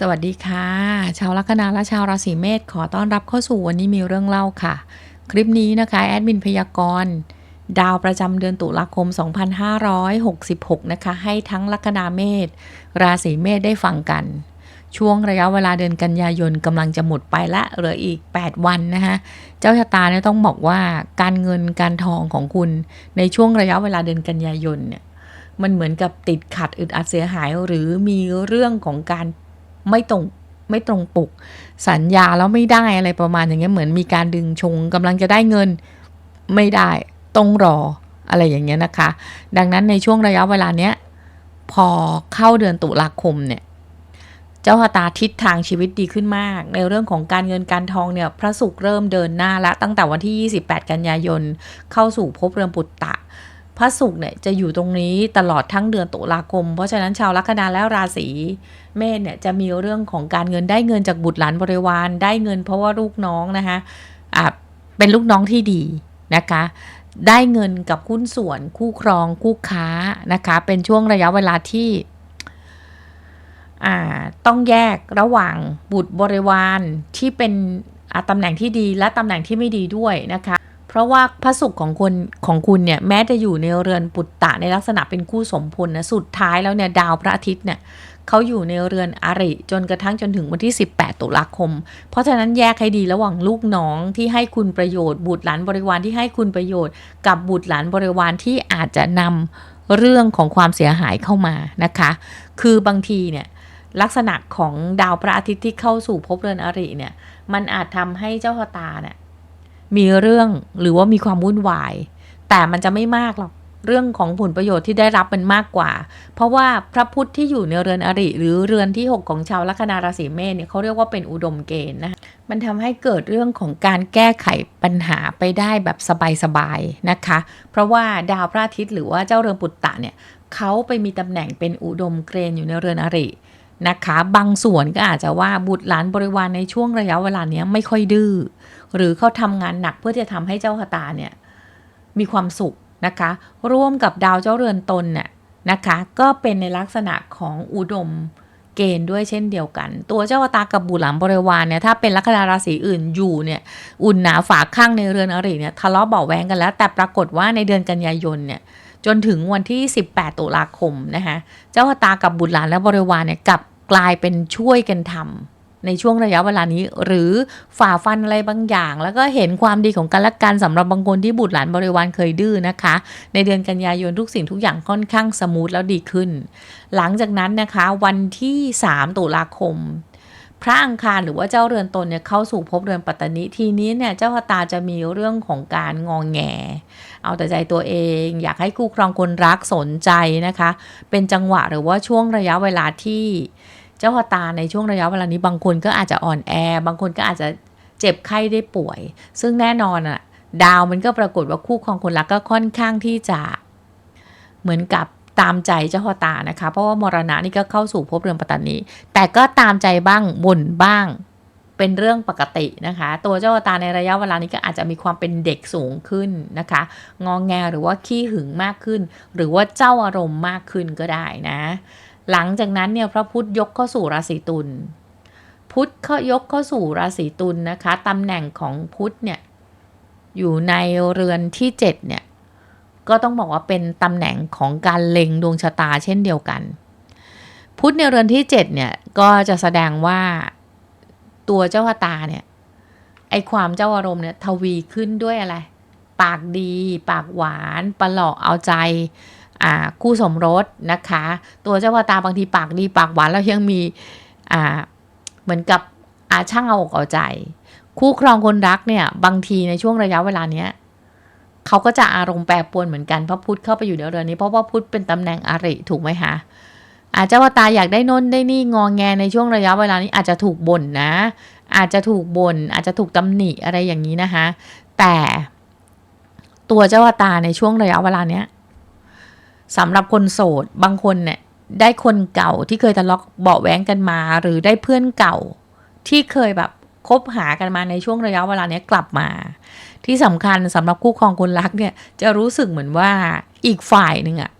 สวัสดีค่ะ ชาวลัคนาและชาวราศีเมษขอต้อนรับเข้าสู่วันนี้มีเรื่องเล่าค่ะ คลิปนี้นะคะแอดมินพยากรณ์ดาวประจำเดือนตุลาคม 2566 นะคะ ให้ทั้งลัคนาเมษราศีเมษได้ฟังกัน ช่วงระยะเวลาเดือนกันยายนกำลังจะหมดไปละเหลืออีก 8 วันนะคะเจ้าชะตาเนี่ยต้องบอกว่าการเงินการทองของคุณในช่วงระยะเวลาเดือนกันยายนเนี่ยมันเหมือนกับติดขัดอึดอัดเสียหายหรือมีเรื่องของการ ไม่ตรงไม่ตรงปก สัญญาแล้วไม่ได้อะไรประมาณอย่างเงี้ยเหมือนมีการดึงชงกำลังจะได้เงินไม่ได้ต้องรออะไรอย่างเงี้ยนะคะ ดังนั้นในช่วงระยะเวลาเนี้ยพอเข้าเดือนตุลาคมเนี่ยเจ้าชะตาทิศทางชีวิตดีขึ้นมาก ในเรื่องของการเงินการทองเนี่ยพระศุกร์เริ่มเดินหน้าละตั้งแต่วันที่ 28 กันยายน เข้าสู่ภพเรือนปุตตะ พระศุกร์เนี่ยจะอยู่ตรงนี้ตลอดทั้งเดือนตุลาคม เพราะฉะนั้นชาวลัคนาและราศีเมษเนี่ยจะมีเรื่องของการเงินได้เงินจากบุตรหลานบริวารได้เงินเพราะว่าลูกน้องนะคะอะเป็นลูกน้องที่ดีนะคะ ได้เงินกับหุ้นส่วนคู่ครองคู่ค้านะคะ เป็นช่วงระยะเวลาที่อ่าต้องแยกระหว่างบุตรบริวารที่เป็นอาตำแหน่งที่ดีและตำแหน่งที่ไม่ดีด้วยนะคะ เพราะว่าพระศุกร์ของคนของคุณเนี่ยแม้จะอยู่ในเรือนปุตตะในลักษณะเป็นคู่สมพลนะสุดท้ายแล้วเนี่ยดาวพระอาทิตย์เนี่ยเขาอยู่ในเรือนอริ จนกระทั่งจนถึงวันที่ 18 ตุลาคม เพราะฉะนั้นแยกให้ดีระหว่างลูกน้องที่ให้คุณประโยชน์ บุตรหลานบริวารที่ให้คุณประโยชน์ กับบุตรหลานบริวารที่อาจจะนำเรื่องของความเสียหายเข้ามานะคะ คือบางทีเนี่ยลักษณะของดาวพระอาทิตย์ที่เข้าสู่ภพเรือนอริเนี่ยมันอาจทำให้เจ้าชะตาเนี่ย มีเรื่องหรือว่ามีความวุ่นวาย แต่มันจะไม่มากหรอกเรื่องของผลประโยชน์ที่ได้รับมันมากกว่า เพราะว่าพระพุทธที่อยู่ในเรือนอริ หรือเรือนที่ 6 ของชาวลัคนาราศีเมษเนี่ยเขาเรียกว่าเป็นอุดมเกณฑ์นะคะมันทำให้เกิดเรื่องของการแก้ไขปัญหาไปได้แบบสบายๆนะคะ เพราะว่าดาวพระอาทิตย์หรือว่าเจ้าเรือนปุตตะเนี่ยเขาไปมีตำแหน่งเป็นอุดมเกณฑ์อยู่ในเรือนอรินะคะ บางส่วนก็อาจจะว่าบุตรหลานบริวารในช่วงระยะเวลาเนี้ยไม่ค่อยดื้อ หรือเขาทำงานหนักเพื่อจะทำให้เจ้าชะตาเนี่ยมีความสุขนะคะ ร่วมกับดาวเจ้าเรือนตนเนี่ยนะคะ ก็เป็นในลักษณะของอุดมเกณฑ์ด้วยเช่นเดียวกัน ตัวเจ้าตากับบุตรหลานบริวารเนี่ยถ้าเป็นลัคนาราศีอื่นอยู่เนี่ยอุ่นหนาฝาข้างในเรือนอริเนี่ยทะเลาะเบาแวงกันแล้ว แต่ปรากฏว่าในเดือนกันยายนเนี่ยจนถึงวันที่ 18 ตุลาคมนะคะเจ้าตากับบุตรหลานและบริวารเนี่ยกลับกลายเป็นช่วยกันทำ ในช่วงระยะเวลานี้ หรือฝ่าฟันอะไรบางอย่าง แล้วก็เห็นความดีของกันและกันสำหรับบางคนที่บุตรหลานบริวารเคยดื้อนะคะ ในเดือนกันยายนทุกสิ่งทุกอย่างค่อนข้างสมูทแล้วดีขึ้น หลังจากนั้นนะคะวันที่ 3 ตุลาคมพระอังคารหรือว่าเจ้าเรือนตนเนี่ยเข้าสู่ภพเรือนปัตตนิทีนี้เนี่ยเจ้าชะตาจะมีเรื่องของการงองแง เอาแต่ใจตัวเอง อยากให้คู่ครองคนรักสนใจนะคะ เป็นจังหวะหรือว่าช่วงระยะเวลาที่ เจ้าชะตาในช่วงระยะเวลานี้บางคนก็อาจจะอ่อนแอ บางคนก็อาจจะเจ็บไข้ได้ป่วย ซึ่งแน่นอนอะดาวมันก็ปรากฏว่าคู่ครองคนรักก็ค่อนข้างที่จะเหมือนกับตามใจเจ้าชะตานะคะ เพราะว่ามรณะนี่ก็เข้าสู่ภพเรือนปัตตานีแต่ก็ตามใจบ้างบ่นบ้างเป็นเรื่องปกตินะคะ ตัวเจ้าตาในระยะเวลานี้ก็อาจจะมีความเป็นเด็กสูงขึ้นนะคะ งองแงหรือว่าขี้หึงมากขึ้น หรือว่าเจ้าอารมณ์มากขึ้นก็ได้นะ หลังจากนั้นเนี่ยพระพุธยกเข้าสู่ราศีตุลพุธเขายกเข้าสู่ราศีตุลนะคะตำแหน่งของพุธเนี่ยอยู่ในเรือนที่เจ็ดเนี่ยก็ต้องบอกว่าเป็นตำแหน่งของการเล็งดวงชะตาเช่นเดียวกัน พุธในเรือนที่7เนี่ยก็จะแสดงว่าตัวเจ้าชะตาเนี่ยไอความเจ้าอารมณ์เนี่ยทวีขึ้นด้วยอะไร ปากดี ปากหวานประหลอกเอาใจ คู่สมรสนะคะ ตัวเจ้าชะตาบางทีปากดีปากหวานแล้วยังมีเหมือนกับอาช่างเอาอกเอาใจ คู่ครองคนรักเนี่ย บางทีในช่วงระยะเวลาเนี้ยเขาก็จะอารมณ์แปรปรวนเหมือนกันเพราะพุทธเข้าไปอยู่ในเรือนนี้เพราะว่าพุทธเป็นตำแหน่งอริถูกไหมคะอาจจะว่าตาอยากได้น้นได้นี่งองแงในช่วงระยะเวลานี้อาจจะถูกบ่นนะ อาจจะถูกบน่นอาจจะถูกตำหนิอะไรอย่างนี้นะคะ แต่ตัวเจ้าวาตาในช่วงระยะเวลาเนี้ย สำหรับคนโสด บางคนเนี่ยได้คนเก่าที่เคยทะเลาะเบาแว้งกันมา หรือได้เพื่อนเก่า ที่เคยแบบคบหากันมาในช่วงระยะเวลาเนี้ยกลับมา ที่สำคัญสำหรับคู่ครองคนรักเนี่ยจะรู้สึกเหมือนว่าอีกฝ่ายหนึ่งอะ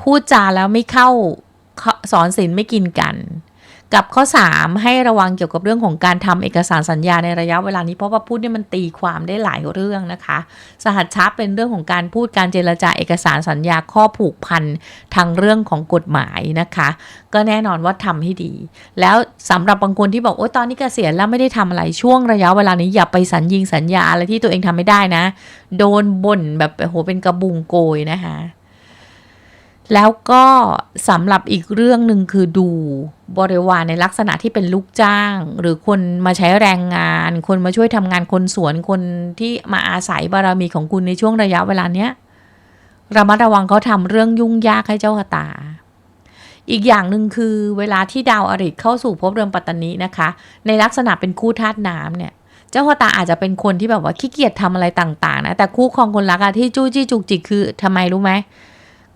พูดจาแล้วไม่เข้าสอนศีลไม่กินกัน กับข้อ 3 ให้ระวังเกี่ยวกับเรื่องของการทำเอกสารสัญญาในระยะเวลานี้เพราะว่าพูดเนี่ยมันตีความได้หลายเรื่องนะคะ สหัชชาเป็นเรื่องของการพูดการเจรจาเอกสารสัญญาข้อผูกพันทางเรื่องของกฎหมายนะคะ ก็แน่นอนว่าทำให้ดี แล้วสำหรับบางคนที่บอกโอ้ตอนนี้เกษียณแล้วไม่ได้ทำอะไรช่วงระยะเวลานี้อย่าไปสัญญิงสัญญาอะไรที่ตัวเองทำไม่ได้นะ โดนบ่นแบบโอ้โหเป็นกระบุงโกยนะคะ แล้วก็สำหรับอีกเรื่องหนึ่งคือดูบริวารในลักษณะที่เป็นลูกจ้าง หรือคนมาใช้แรงงาน คนมาช่วยทำงานคนสวนคนที่มาอาศัยบารมีของคุณในช่วงระยะเวลาเนี้ยระมัดระวังเขาทำเรื่องยุ่งยากให้เจ้าชะตา อีกอย่างหนึ่งคือเวลาที่ดาวอริเข้าสู่ภพเรือนปัตตานีนะคะ ในลักษณะเป็นคู่ธาตุน้ำเนี่ยเจ้าชะตาอาจจะเป็นคนที่แบบว่าขี้เกียจทำอะไรต่าง ๆ นะ แต่คู่ครองคนรักอะที่จู้จี้จุกจิกคือทำไมรู้ไหม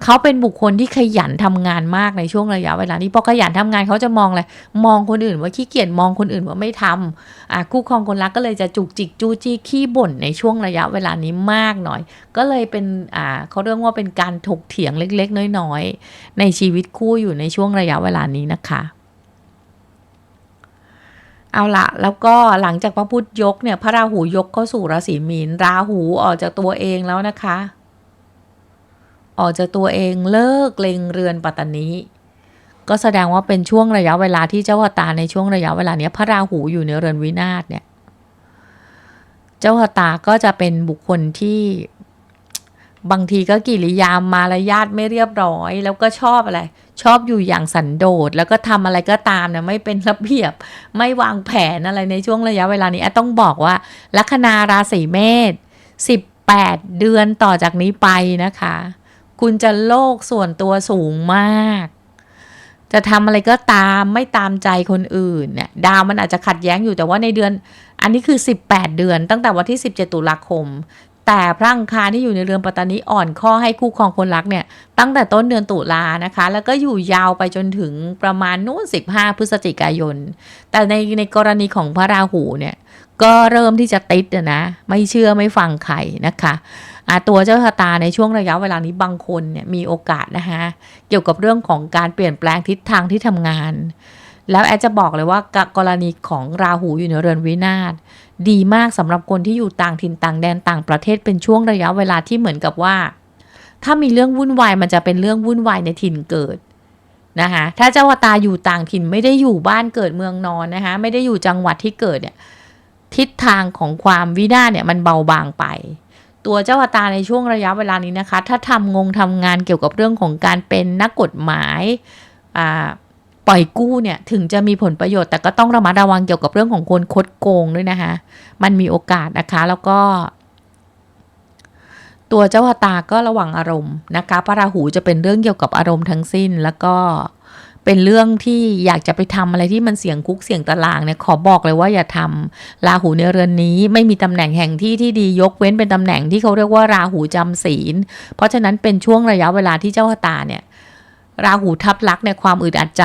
เขาเป็นบุคคลที่ขยันทำงานมากในช่วงระยะเวลานี้พอขยันทำงานเขาจะมองอะไรมองคนอื่นว่าขี้เกียจมองคนอื่นว่าไม่ทำอะคู่ครองคนรักก็เลยจะจุกจิกจู้จี้ขี้บ่นในช่วงระยะเวลานี้มากหน่อย ก็เลยเป็นอ่าเขาเรียกว่าเป็นการถกเถียงเล็ก ๆ น้อยๆ ในชีวิตคู่อยู่ในช่วงระยะเวลานี้นะคะเอาละแล้วก็หลังจากพระพุธยกเนี่ยพระราหูยกเข้าสู่ราศีมีน ราหูออกจากตัวเองแล้วนะคะ ออกจากตัวเองเลิกเล็งเรือนปัตตานีก็แสดงว่าเป็นช่วงระยะเวลาที่เจ้าชะตาในช่วงระยะเวลาเนี้ยพระราหูอยู่ในเรือนวินาศเนี่ย เจ้าชะตาก็จะเป็นบุคคลที่บางทีก็กิริยามารยาทไม่เรียบร้อย แล้วก็ชอบอะไร ชอบอยู่อย่างสันโดษแล้วก็ทำอะไรก็ตามเนี่ยไม่เป็นระเบียบ ไม่วางแผนอะไรในช่วงระยะเวลานี้ต้องบอกว่า ลัคนาราศีเมษ18 เดือนต่อจากนี้ไปนะคะ คุณจะโลกส่วนตัวสูงมาก จะทำอะไรก็ตามไม่ตามใจคนอื่นเนี่ยดาวมันอาจจะขัดแย้งอยู่แต่ว่าในเดือน อันนี้คือ 18 เดือน ตั้งแต่วันที่ 17 ตุลาคม แต่พระอังคารที่อยู่ในเรือนปัตตานีอ่อนข้อให้คู่ครองคนรักเนี่ย ตั้งแต่ต้นเดือนตุลานะคะ แล้วก็อยู่ยาวไปจนถึงประมาณนู้น 15 พฤศจิกายน แต่ในในกรณีของพระราหูเนี่ยก็เริ่มที่จะติดนะ ไม่เชื่อไม่ฟังใครนะคะ ตัวเจ้าชะตาในช่วงระยะเวลานี้บางคนเนี่ยมีโอกาสนะคะเกี่ยวกับเรื่องของการเปลี่ยนแปลงทิศทางที่ทำงาน แล้วแอดจะบอกเลยว่ากรณีของราหูอยู่ในเรือนวินาศดีมากสำหรับคนที่อยู่ต่างถิ่นต่างแดนต่างประเทศเป็นช่วงระยะเวลาที่เหมือนกับว่า ถ้ามีเรื่องวุ่นวายมันจะเป็นเรื่องวุ่นวายในถิ่นเกิดนะคะถ้าเจ้าชะตาอยู่ต่างถิ่นไม่ได้อยู่บ้านเกิดเมืองนอนนะคะไม่ได้อยู่จังหวัดที่เกิดเนี่ยทิศทางของความวินาศเนี่ยมันเบาบางไป ตัวเจ้าชะตาในช่วงระยะเวลานี้นะคะ ถ้าทำงงทำงานเกี่ยวกับเรื่องของการเป็นนักกฎหมายปล่อยกู้เนี่ยถึงจะมีผลประโยชน์แต่ก็ต้องระมัดระวังเกี่ยวกับเรื่องของคนคดโกงด้วยนะคะมันมีโอกาสนะคะแล้วก็ ตัวเจ้าตาก็ระวังอารมณ์นะคะพระราหูจะเป็นเรื่องเกี่ยวกับอารมณ์ทั้งสิ้นแล้วก็ เป็นเรื่องที่อยากจะไปทำอะไรที่มันเสี่ยงคุกเสี่ยงตารางเนี่ยขอบอกเลยว่าอย่าทำราหูในเรือนนี้ ไม่มีตำแหน่งแห่งที่ที่ดียกเว้นเป็นตำแหน่งที่เขาเรียกว่าราหูจำศีล เพราะฉะนั้นเป็นช่วงระยะเวลาที่เจ้าชะตาเนี่ยราหูทับลักษณ์ในความอึดอัดใจ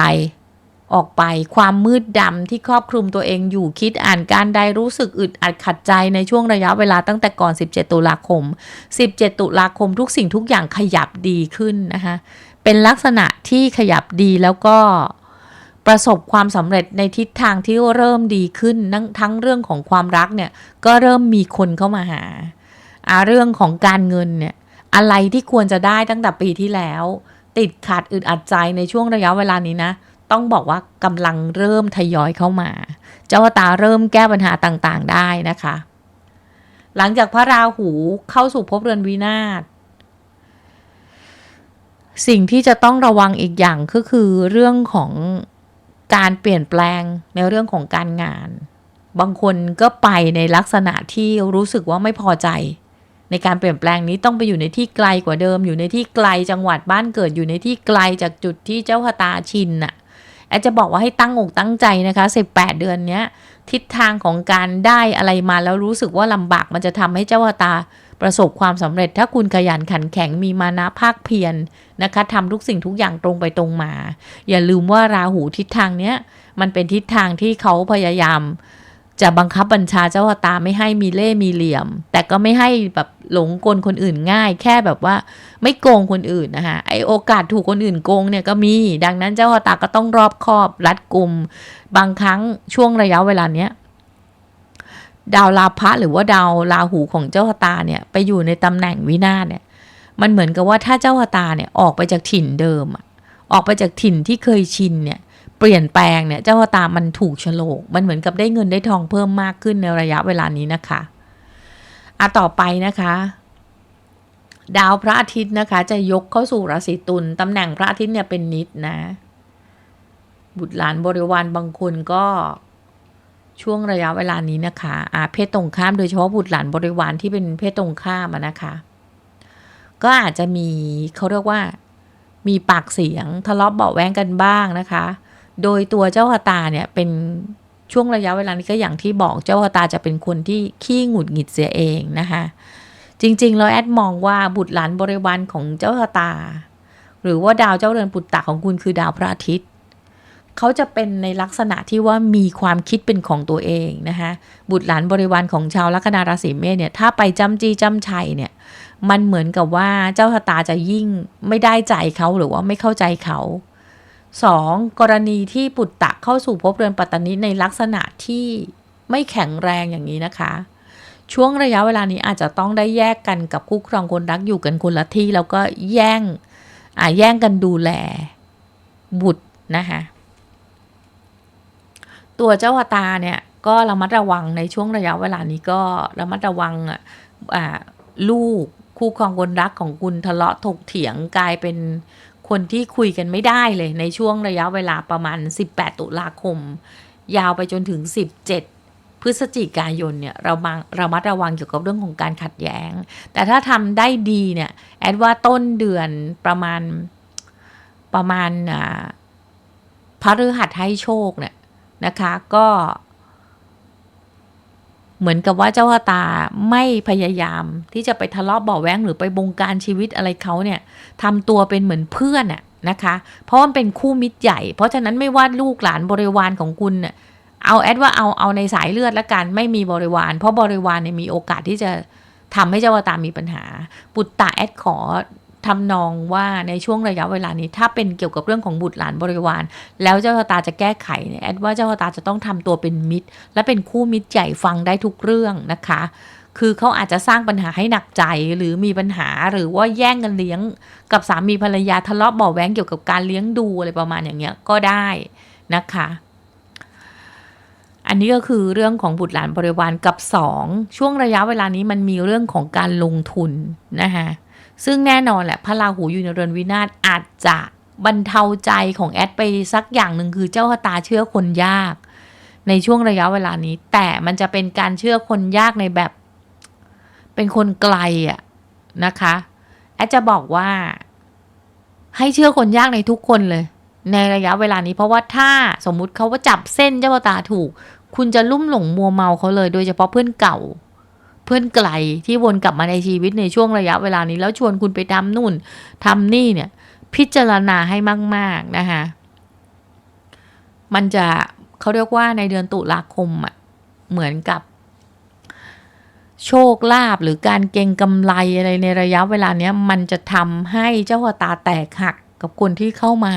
ออกไปความมืดดำที่ครอบคลุมตัวเองอยู่คิดอ่านการใดรู้สึกอึดอัดขัดใจในช่วงระยะเวลาตั้งแต่ก่อน 17 ตุลาคม 17 ตุลาคมทุกสิ่งทุกอย่างขยับดีขึ้นนะคะ เป็นลักษณะที่ขยับดีแล้วก็ประสบความสำเร็จในทิศทางที่เริ่มดีขึ้นทั้งเรื่องของความรักเนี่ยก็เริ่มมีคนเข้ามาหาอาเรื่องของการเงินเนี่ยอะไรที่ควรจะได้ตั้งแต่ปีที่แล้ว ติดขัดอึดอัดใจในช่วงระยะเวลานี้นะ ต้องบอกว่ากำลังเริ่มทยอยเข้ามา เจ้าตาเริ่มแก้ปัญหาต่างๆได้นะคะ หลังจากพระราหูเข้าสู่ภพเรือนวินาศ สิ่งที่จะต้องระวังอีกอย่างก็คือเรื่องของการเปลี่ยนแปลงในเรื่องของการงาน บางคนก็ไปในลักษณะที่รู้สึกว่าไม่พอใจ ในการเปลี่ยนแปลงนี้ต้องไปอยู่ในที่ไกลกว่าเดิม อยู่ในที่ไกลจังหวัดบ้านเกิดอยู่ในที่ไกลจากจุดที่เจ้าชะตาชินน่ะแอดจะบอกว่าให้ตั้งอกตั้งใจนะคะ18 เดือนเนี้ยทิศทางของการได้อะไรมาแล้วรู้สึกว่าลำบากมันจะทำให้เจ้าชะตา ประสบความสำเร็จถ้าคุณขยันขันแข็งมีมานะภาคเพียรนะคะทำทุกสิ่งทุกอย่างตรงไปตรงมา อย่าลืมว่าราหูทิศทางเนี้ยมันเป็นทิศทางที่เขาพยายาม จะบังคับบัญชาเจ้าตาไม่ให้มีเล่มีเหลี่ยม แต่ก็ไม่ให้แบบหลงกลคนอื่นง่าย แค่แบบว่าไม่โกงคนอื่นนะคะไอโอกาสถูกคนอื่นโกงเนี่ยก็มี ดังนั้นเจ้าตาก็ต้องรอบคอบรัดกุม บางครั้งช่วงระยะเวลาเนี้ย ดาวลาภะหรือว่าดาวลาหูของเจ้าชะตาเนี่ยไปอยู่ในตำแหน่งวินาศเนี่ย มันเหมือนกับว่าถ้าเจ้าชะตาเนี่ยออกไปจากถิ่นเดิมออกไปจากถิ่นที่เคยชินเนี่ย เปลี่ยนแปลงเนี่ยเจ้าชะตามันถูกโฉลก มันเหมือนกับได้เงินได้ทองเพิ่มมากขึ้นในระยะเวลานี้นะคะอะต่อไปนะคะดาวพระอาทิตย์นะคะ จะยกเข้าสู่ราศีตุลตำแหน่งพระอาทิตย์เนี่ยเป็นนิดนะ บุตรหลานบริวารบางคนก็ ช่วงระยะเวลานี้นะคะอาเพศตรงข้ามโดยเฉพาะบุตรหลานบริวารที่เป็นเพศตรงข้ามนะคะ ก็อาจจะมีเขาเรียกว่ามีปากเสียงทะเลาะเบาแวงกันบ้างนะคะ โดยตัวเจ้าชะตาเนี่ยเป็นช่วงระยะเวลานี้ก็อย่างที่บอกเจ้าชะตาจะเป็นคนที่ขี้หงุดหงิดเสียเองนะคะ จริงๆแล้วแอดมองว่าบุตรหลานบริวารของเจ้าชะตา หรือว่าดาวเจ้าเรือนปุตตะของคุณคือดาวพระอาทิตย์ เขาจะเป็นในลักษณะที่ว่ามีความคิดเป็นของตัวเองนะคะบุตรหลานบริวารของชาวลัคนาราศีเมษเนี่ยถ้าไปจำจี้จำชัยเนี่ยมันเหมือนกับว่าเจ้าชะตาจะยิ่งไม่ได้ใจเขาหรือว่าไม่เข้าใจเขาสองกรณีที่ปุตตะเข้าสู่ภพเรือนปัตตานีในลักษณะที่ไม่แข็งแรงอย่างนี้นะคะ ช่วงระยะเวลานี้อาจจะต้องได้แยกกันกับคู่ครองคนรักอยู่กันคนละที่ แล้วก็แย่งอ่าแย่งกันดูแลบุตรนะคะ ตัวเจ้าชะตาเนี่ยก็ระมัดระวังในช่วงระยะเวลานี้ก็ระมัดระวังอะอ่าลูกคู่ครองคนรักของคุณทะเลาะถกเถียงกลายเป็นคนที่คุยกันไม่ได้เลยในช่วงระยะเวลาประมาณ 18 ตุลาคม ยาวไปจนถึง 17 พฤศจิกายนเนี่ยเรามาเรามัดระวังเกี่ยวกับเรื่องของการขัดแย้ง แต่ถ้าทำได้ดีเนี่ยแอดว่าต้นเดือนประมาณประมาณอ่าพฤหัสให้โชคเนี่ย นะคะก็เหมือนกับว่าเจ้าตาไม่พยายามที่จะไปทะเลาะเบาแวงหรือไปบงการชีวิตอะไรเขาเนี่ยทำตัวเป็นเหมือนเพื่อนอะนะคะ เพราะมันเป็นคู่มิตรใหญ่ เพราะฉะนั้นไม่ว่าลูกหลานบริวารของคุณเนี่ยเอาแอดว่าเอาเอาในสายเลือดละกันไม่มีบริวาร เพราะบริวารเนี่ยมีโอกาสที่จะทำให้เจ้าชะตามีปัญหา ปุตตะแอดขอ ทำนองว่าในช่วงระยะเวลานี้ ถ้าเป็นเกี่ยวกับเรื่องของบุตรหลานบริวาร แล้วเจ้าชะตาจะแก้ไขเนี่ยแอดว่าเจ้าชะตาจะต้องทำตัวเป็นมิตร และเป็นคู่มิตรใหญ่ฟังได้ทุกเรื่องนะคะ คือเขาอาจจะสร้างปัญหาให้หนักใจหรือมีปัญหาหรือว่าแย่งกันเลี้ยง กับสามีภรรยาทะเลาะเบาะแว้งเกี่ยวกับการเลี้ยงดูอะไรประมาณอย่างเงี้ยก็ได้นะคะอันนี้ก็คือเรื่องของบุตรหลานบริวารกับ 2 ช่วงระยะเวลานี้มันมีเรื่องของการลงทุนนะคะ ซึ่งแน่นอนแหละพระราหูอยู่ในเรือนวินาศอาจจะบรรเทาใจของแอดไปสักอย่างหนึ่งคือเจ้าชะตาเชื่อคนยาก ในช่วงระยะเวลานี้ แต่มันจะเป็นการเชื่อคนยากในแบบ เป็นคนไกลอะนะคะแอดจะบอกว่า ให้เชื่อคนยากในทุกคนเลย ในระยะเวลานี้เพราะว่าถ้าสมมุติเขาว่าจับเส้นเจ้าชะตาถูก คุณจะลุ่มหลงมัวเมาเขาเลย โดยเฉพาะเพื่อนเก่า พื่อนไกลที่วนกลับมาในชีวิตในช่วงระยะเวลานี้ แล้วชวนคุณไปทำนู่นทำนี่เนี่ย พิจารณาให้มาก ๆนะคะมันจะเขาเรียกว่าในเดือนตุลาคมอะ่ะเหมือนกับ โชคลาภหรือการเก็งกำไรอะไรในระยะเวลาเนี้ย มันจะทำให้เจ้าตาแตกหักกับคนที่เข้ามา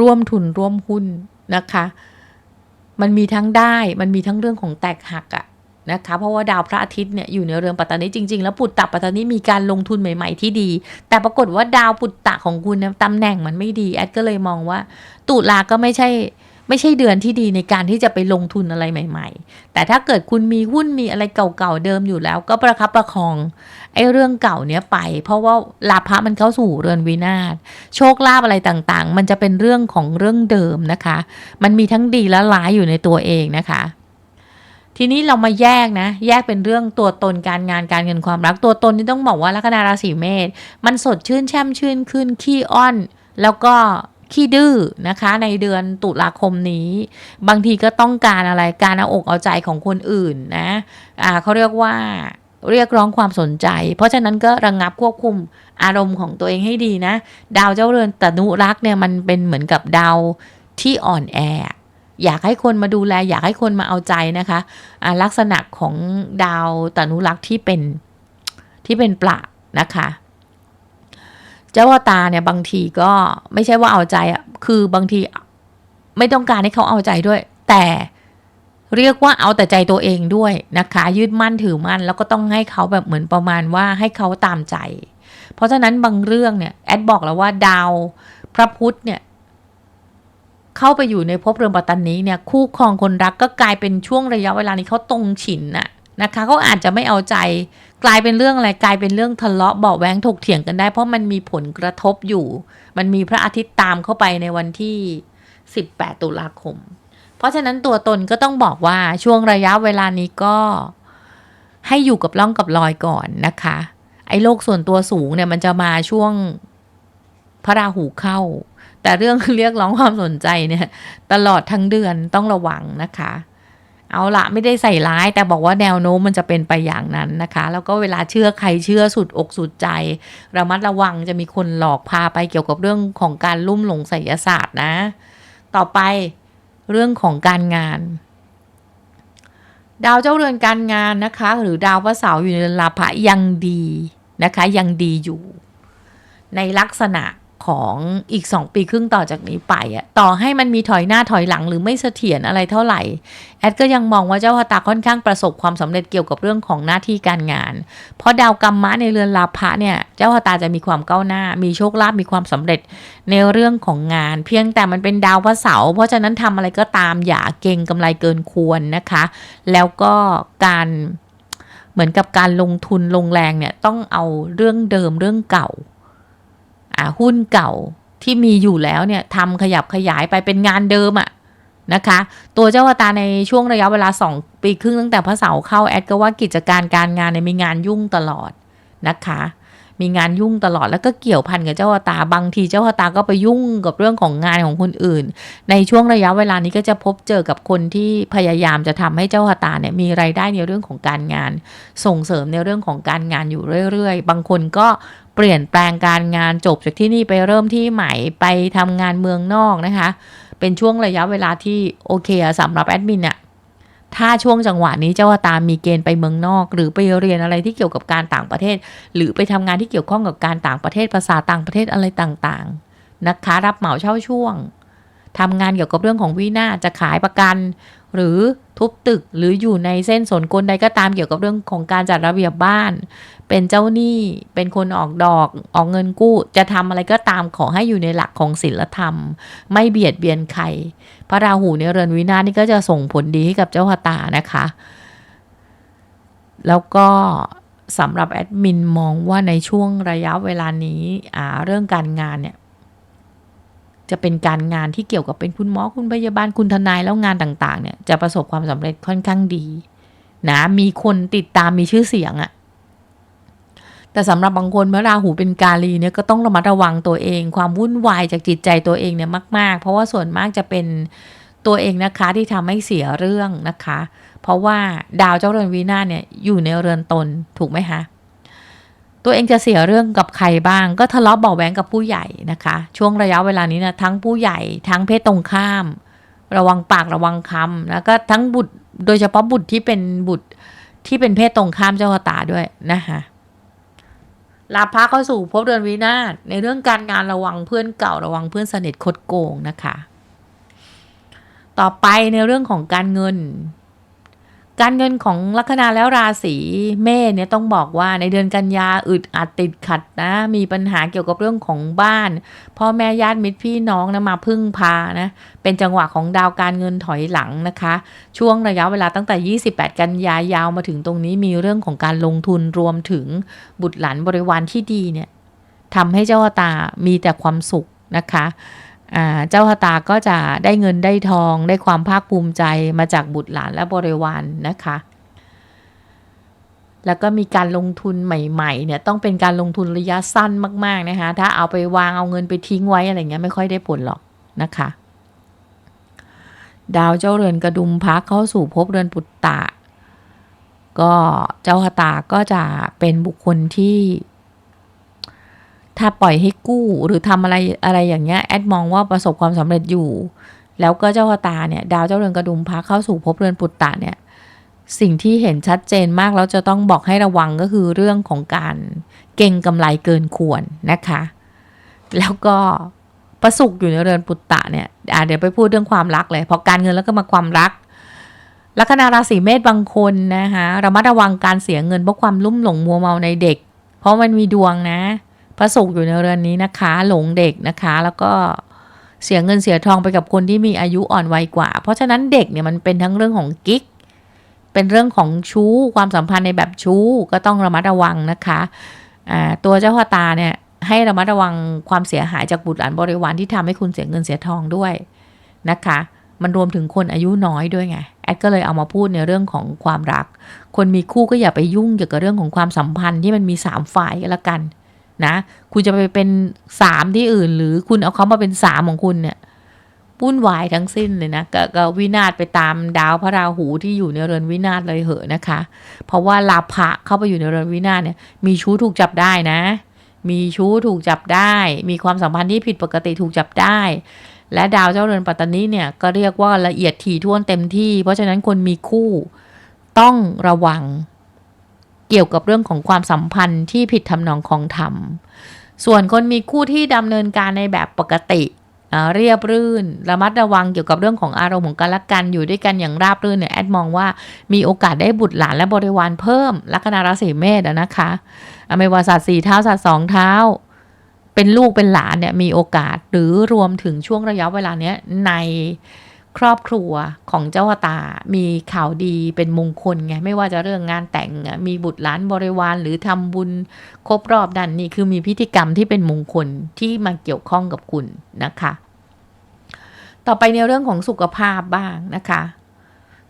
ร่วมทุนร่วมหุ้นนะคะ มันมีทั้งได้ มันมีทั้งเรื่องของแตกหักอะ นะคะเพราะว่าดาวพระอาทิตย์เนี่ยอยู่ในเรือนปัตตานีจริงๆ แล้วปุตตะปัตตานีมีการลงทุนใหม่ ๆที่ดี แต่ปรากฏว่าดาวปุตตะของคุณเนี่ยตำแหน่งมันไม่ดีแอดก็เลยมองว่า ตุลาก็ไม่ใช่ไม่ใช่เดือนที่ดีในการที่จะไปลงทุนอะไรใหม่ ๆ แต่ถ้าเกิดคุณมีหุ้นมีอะไรเก่าๆเดิมอยู่แล้ว ก็ประคับประคองไอ้เรื่องเก่าเนี้ยไป เพราะว่าลาภะมันเข้าสู่เรือนวินาศโชคลาภอะไรต่างๆ มันจะเป็นเรื่องของเรื่องเดิมนะคะ มันมีทั้งดีและร้ายอยู่ในตัวเองนะคะ ทีนี้เรามาแยกนะ แยกเป็นเรื่องตัวตนการงานการเงินความรักตัวตนนี่ต้องบอกว่าลัคนาราศีเมษมันสดชื่นแช่มชื่นขึ้นขี้อ้อน แล้วก็ขี้ดื้อนะคะ ในเดือนตุลาคมนี้ บางทีก็ต้องการอะไรการเอาอกเอาใจของคนอื่นนะอ่าเขาเรียกว่าเรียกร้องความสนใจ เพราะฉะนั้นก็ระงงับควบคุมอารมณ์ของตัวเองให้ดีนะ ดาวเจ้าเรือนตนุรักษ์เนี่ยมันเป็นเหมือนกับดาวที่อ่อนแอ อยากให้คนมาดูแล อยากให้คนมาเอาใจนะคะะลักษณะของดาวตนุรักษ์ที่เป็นที่เป็นปละนะคะเจ้าวตาเนี่ยบางทีก็ไม่ใช่ว่าเอาใจอะคือบางทีไม่ต้องการให้เขาเอาใจด้วย แต่เรียกว่าเอาแต่ใจตัวเองด้วยนะคะ ยืดมั่นถือมั่น แล้วก็ต้องให้เขาแบบเหมือนประมาณว่าให้เขาตามใจ เพราะฉะนั้นบางเรื่องเนี่ยแอดบอกแล้วว่าดาวพระพุธเนี่ย เข้าไปอยู่ในภพเรือนปัตตานีเนี่ยคู่ครองคนรักก็กลายเป็นช่วงระยะเวลานี้เขาตรงฉินน่ะนะคะเขาอาจจะไม่เอาใจ กลายเป็นเรื่องอะไรกลายเป็นเรื่องทะเลาะเบาแหวงถกเถียงกันได้ เพราะมันมีผลกระทบอยู่ มันมีพระอาทิตย์ตามเข้าไปในวันที่ 18 ตุลาคม เพราะฉะนั้นตัวตนก็ต้องบอกว่าช่วงระยะเวลานี้ก็ให้อยู่กับร่องกับรอยก่อนนะคะ ไอ้โลกส่วนตัวสูงเนี่ยมันจะมาช่วงพระราหูเข้า แต่เรื่องเรียกร้องความสนใจเนี่ย ตลอดทั้งเดือนต้องระวังนะคะ เอาละไม่ได้ใส่ร้ายแต่บอกว่าแนวโน้มมันจะเป็นไปอย่างนั้นนะคะ แล้วก็เวลาเชื่อใครเชื่อสุดอกสุดใจระมัดระวังจะมีคนหลอกพาไปเกี่ยวกับเรื่องของการลุ่มหลงไสยศาสตร์นะ ต่อไปเรื่องของการงานดาวเจ้าเรือนการงานนะคะ หรือดาวพระเสาร์อยู่ในเรือนลาภะยังดีนะคะ ยังดีอยู่ ในลักษณะ ของอีก 2 ปีครึ่งต่อจากนี้ไปอะต่อให้มันมีถอยหน้าถอยหลังหรือไม่เสถียรอะไรเท่าไหร่ แอดก็ยังมองว่าเจ้าชะตาค่อนข้างประสบความสำเร็จเกี่ยวกับเรื่องของหน้าที่การงาน เพราะดาวกรรมะในเรือนลาภะเนี่ย เจ้าชะตาจะมีความก้าวหน้า มีโชคลาภมีความสำเร็จในเรื่องของงาน เพียงแต่มันเป็นดาวพระเสาร์เพราะฉะนั้นทำอะไรก็ตามอย่าเก่งกำไรเกินควรนะคะ แล้วก็การเหมือนกับการลงทุนลงแรงเนี่ยต้องเอาเรื่องเดิมเรื่องเก่า หุ้นเก่าที่มีอยู่แล้วเนี่ยทำขยับขยายไปเป็นงานเดิมอะนะคะ ตัวเจ้าวตาในช่วงระยะเวลา 2 ปีครึ่งตั้งแต่พระเสาเข้าแอดก็ว่ากิจการการงานในมีงานยุ่งตลอดนะคะ มีงานยุ่งตลอดแล้วก็เกี่ยวพันกับเจ้าตาบางทีเจ้าตาก็ไปยุ่งกับเรื่องของงานของคนอื่น ในช่วงระยะเวลานี้ก็จะพบเจอกับคนที่พยายามจะทำให้เจ้าตาเนี่ยมีไรายได้ในเรื่องของการงาน ส่งเสริมในเรื่องของการงานอยู่เรื่อยๆ บางคนก็เปลี่ยนแปลงการงานจบจากที่นี่ไปเริ่มที่ใหม่ไปทำงานเมืองนอกนะคะ เป็นช่วงระยะเวลาที่โอเคสำหรับแอดมินเนี่ย ถ้าช่วงจังหวะนี้เจ้าตามีเกณฑ์ไปเมืองนอก หรือไปเรียนอะไรที่เกี่ยวกับการต่างประเทศ หรือไปทำงานที่เกี่ยวข้องกับการต่างประเทศภาษาต่างประเทศอะไรต่างๆนะคะ รับเหมาเช่าช่วง ทำงานเกี่ยวกับเรื่องของวินาจะขายประกัน หรือทุบตึกหรืออยู่ในเส้นสนกลใดก็ตามเกี่ยวกับเรื่องของการจัดระเบียบบ้าน เป็นเจ้าหนี้เป็นคนออกดอกออกเงินกู้ จะทำอะไรก็ตามขอให้อยู่ในหลักของศีลธรรม ไม่เบียดเบียนใครพระราหูในเรือนวินาศนี่ก็จะส่งผลดีให้กับเจ้าหตานะคะ แล้วก็สำหรับแอดมินมองว่าในช่วงระยะเวลานี้เรื่องการงานเนี่ย จะเป็นการงานที่เกี่ยวกับเป็นคุณหมอคุณพยาบาลคุณทนายแล้วงานต่างๆ เนี่ยจะประสบความสำเร็จค่อนข้างดี นะ มีคนติดตามมีชื่อเสียงอะแต่สำหรับบางคนเมื่อราหูเป็นกาลีเนี่ยก็ต้องระมัดระวังตัวเอง ความวุ่นวายจากจิตใจตัวเองเนี่ยมาก ๆ เพราะว่าส่วนมากจะเป็นตัวเองนะคะที่ทำให้เสียเรื่องนะคะ เพราะว่าดาวเจ้าเรือนวีนาเนี่ยอยู่ในเรือนตนถูกไหมคะ ตัวเองจะเสียเรื่องกับใครบ้าง ก็ทะเลาะเบาแหวงกับผู้ใหญ่นะคะ ช่วงระยะเวลานี้นะทั้งผู้ใหญ่ทั้งเพศตรงข้าม ระวังปากระวังคำแล้วก็ทั้งบุตรโดยเฉพาะบุตรที่เป็นบุตรที่เป็นเพศตรงข้ามเจ้าตาด้วยนะคะลาพะเข้าสู่พบเดือนวินาศในเรื่องการงานระวังเพื่อนเก่าระวังเพื่อนสนิทคดโกงนะคะ ต่อไปในเรื่องของการเงิน การเงินของลัคนาแล้วราศีเมษเนี่ยต้องบอกว่าในเดือนกันยาอึดอัดติดขัดนะ มีปัญหาเกี่ยวกับเรื่องของบ้านพ่อแม่ญาติมิตรพี่น้องนะมาพึ่งพานะเป็นจังหวะของดาวการเงินถอยหลังนะคะ ช่วงระยะเวลาตั้งแต่ 28 กันยายาวมาถึงตรงนี้มีเรื่องของการลงทุนรวมถึงบุตรหลานบริวารที่ดีเนี่ยทำให้เจ้าตามีแต่ความสุขนะคะ เจ้าฮตาก็จะได้เงินได้ทองได้ความภาคภูมิใจมาจากบุตรหลานและบริวารนนะคะ แล้วก็มีการลงทุนใหม่ๆเนี่ยต้องเป็นการลงทุนระยะสั้นมากๆนะคะ ถ้าเอาไปวางเอาเงินไปทิ้งไว้อะไรเงี้ยไม่ค่อยได้ผลหรอกนะคะ ดาวเจ้าเรือนกระดุมพักเข้าสู่ภพเรือนปุตตะ ก็เจ้าฮตาก็จะเป็นบุคคลที่ ถ้าปล่อยให้กู้หรือทำอะไรอะไรอย่างเงี้ยแอดมองว่าประสบความสำเร็จอยู่ แล้วก็เจ้าตาเนี่ย ดาวเจ้าเรือนกระดุมพระเข้าสู่ภพเรือนปุตตะเนี่ย สิ่งที่เห็นชัดเจนมากแล้วจะต้องบอกให้ระวังก็คือเรื่องของการเก่งกำไรเกินควรนะคะ แล้วก็ประสุกอยู่ในเรือนปุตตะเนี่ยอะเดี๋ยวไปพูดเรื่องความรักเลยพอการเงินแล้วก็มาความรักลัคนาราศีเมษบางคนนะคะระมัดระวังการเสียเงินเพราะความลุ่มหลงมัวเมาในเด็ก เพราะมันมีดวงนะ พระศุกร์อยู่ในเรือนนี้นะคะ หลงเด็กนะคะ แล้วก็เสียเงินเสียทองไปกับคนที่มีอายุอ่อนวัยกว่า เพราะฉะนั้นเด็กเนี่ยมันเป็นทั้งเรื่องของกิ๊ก เป็นเรื่องของชู้ ความสัมพันธ์ในแบบชู้ก็ต้องระมัดระวังนะคะตัวเจ้าพ่อตาเนี่ยให้ระมัดระวังความเสียหายจากบุตรหลานบริวารที่ทำให้คุณเสียเงินเสียทองด้วยนะคะ มันรวมถึงคนอายุน้อยด้วยไง แอดก็เลยเอามาพูดในเรื่องของความรัก คนมีคู่ก็อย่าไปยุ่งเกี่ยวกับเรื่องของความสัมพันธ์ที่มันมีสามฝ่ายก็แล้วกัน นะ คุณจะไปเป็นสามที่อื่น หรือคุณเอาเขามาเป็นสามของคุณเนี่ยวุ่นวายทั้งสิ้นเลยนะกก็วินาศไปตามดาวพระราหูที่อยู่ในเรือนวินาศเลยเหอะนะคะ เพราะว่าลาภะเข้าไปอยู่ในเรือนวินาศเนี่ยมีชู้ถูกจับได้นะ มีชู้ถูกจับได้ มีความสัมพันธ์ที่ผิดปกติถูกจับได้ และดาวเจ้าเรือนปัตตานีเนี่ยก็เรียกว่าละเอียดถี่ถ้วนเต็มที่ เพราะฉะนั้นคนมีคู่ต้องระวัง เกี่ยวกับเรื่องของความสัมพันธ์ที่ผิดทำนองของธรรม ส่วนคนมีคู่ที่ดำเนินการในแบบปกติเรียบรื่น ระมัดระวังเกี่ยวกับเรื่องของอารมณ์ของกันและกันอยู่ด้วยกันอย่างราบรื่นเนี่ยแอดมองว่ามีโอกาสได้บุตรหลานและบริวารเพิ่มลัคนาราศีเมษนะคะไม่ว่าสัตว์สี่เท้าสัตว์สองเท้า เป็นลูกเป็นหลานเนี่ยมีโอกาสหรือรวมถึงช่วงระยะเวลาเนี้ยใน ครอบครัวของเจ้าตา มีข่าวดีเป็นมงคลไง ไม่ว่าจะเรื่องงานแต่ง มีบุตรหลานบริวาร หรือทำบุญครบรอบดันนี่คือมีพิธีกรรมที่เป็นมงคลที่มาเกี่ยวข้องกับคุณนะคะ ต่อไปในเรื่องของสุขภาพบ้างนะคะ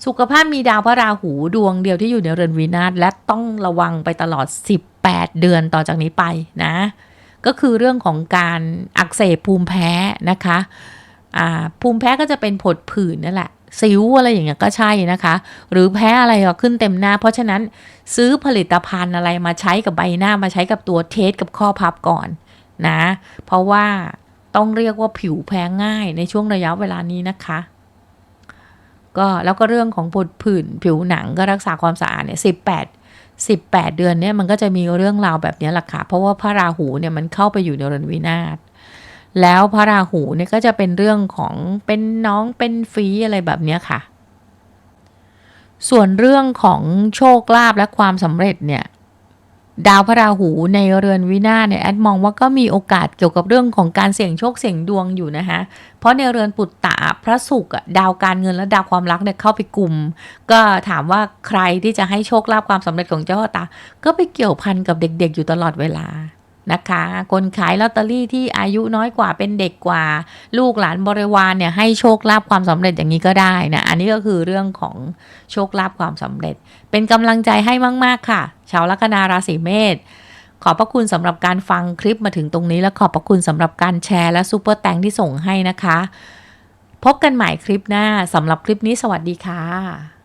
สุขภาพมีดาวพระราหูดวงเดียวที่อยู่ในเรือนวินาศและต้องระวังไปตลอด 18 เดือนต่อจากนี้ไปนะ ก็คือเรื่องของการอักเสบภูมิแพ้นะคะ ภูมิแพ้ก็จะเป็นผดผื่นนั่นแหละสิวอะไรอย่างเงี้ยก็ใช่นะคะ หรือแพ้อะไรก็ขึ้นเต็มหน้า เพราะฉะนั้นซื้อผลิตภัณฑ์อะไรมาใช้กับใบหน้ามาใช้กับตัวเทสกับข้อพับก่อนนะ เพราะว่าต้องเรียกว่าผิวแพ้ง่ายในช่วงระยะเวลานี้นะคะ ก็แล้วก็เรื่องของผดผื่นผิวหนังก็รักษาความสะอาดเนี่ยสิบแปดสิบแปดเดือนเนี่ยมันก็จะมีเรื่องราวแบบนี้แหละค่ะเพราะว่าพระราหูเนี่ยมันเข้าไปอยู่ในเรือนวินาศ แล้วพระราหูเนี่ยก็จะเป็นเรื่องของเป็นน้องเป็นฟีอะไรแบบนี้ค่ะ ส่วนเรื่องของโชคลาภและความสำเร็จเนี่ยดาวพระราหูในเรือนวินาเนี่ยแอดมองว่าก็มีโอกาสเกี่ยวกับเรื่องของการเสี่ยงโชคเสี่ยงดวงอยู่นะคะ เพราะในเรือนปุตตะพระศุกร์ดาวการเงินและดาวความรักเนี่ยเข้าไปกลุ่ม ก็ถามว่าใครที่จะให้โชคลาภความสำเร็จของเจ้าตา ก็ไปเกี่ยวพันกับเด็กๆอยู่ตลอดเวลา นะคะ คนขายลอตเตอรี่ที่อายุน้อยกว่าเป็นเด็กกว่า ลูกหลานบริวารเนี่ยให้โชคลาภความสำเร็จอย่างนี้ก็ได้นะ อันนี้ก็คือเรื่องของโชคลาภความสำเร็จ เป็นกำลังใจให้มาก ๆ ค่ะ ชาวลัคนาราศีเมษขอบพระคุณสำหรับการฟังคลิปมาถึงตรงนี้และขอบพระคุณสำหรับการแชร์และซูเปอร์แตงที่ส่งให้นะคะ พบกันใหม่คลิปหน้าสำหรับคลิปนี้สวัสดีค่ะ